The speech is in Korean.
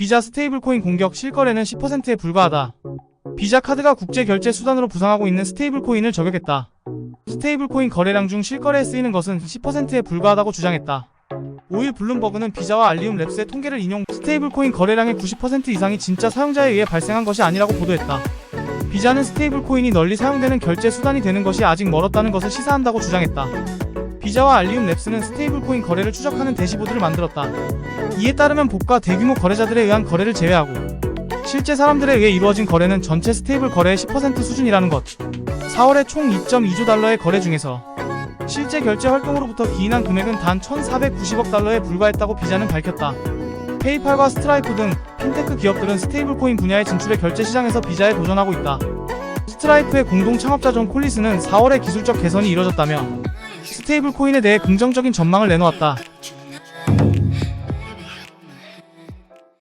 비자 스테이블코인 공격 실거래는 10%에 불과하다. 비자 카드가 국제 결제 수단으로 부상하고 있는 스테이블코인을 저격했다. 스테이블코인 거래량 중 실거래에 쓰이는 것은 10%에 불과하다고 주장했다. 5일 블룸버그는 비자와 알리움 랩스의 통계를 인용 스테이블코인 거래량의 90% 이상이 진짜 사용자에 의해 발생한 것이 아니라고 보도했다. 비자는 스테이블코인이 널리 사용되는 결제 수단이 되는 것이 아직 멀었다는 것을 시사한다고 주장했다. 비자와 알리움 랩스는 스테이블코인 거래를 추적하는 대시보드를 만들었다. 이에 따르면 복과 대규모 거래자들에 의한 거래를 제외하고 실제 사람들에 의해 이루어진 거래는 전체 스테이블 거래의 10% 수준이라는 것. 4월에 총 2.2조 달러의 거래 중에서 실제 결제 활동으로부터 기인한 금액은 단 1,490억 달러에 불과했다고 비자는 밝혔다. 페이팔과 스트라이프 등 핀테크 기업들은 스테이블코인 분야의 진출의 결제 시장에서 비자에 도전하고 있다. 스트라이프의 공동 창업자 존 콜리스는 4월에 기술적 개선이 이뤄졌다며 스테이블 코인에 대해 긍정적인 전망을 내놓았다.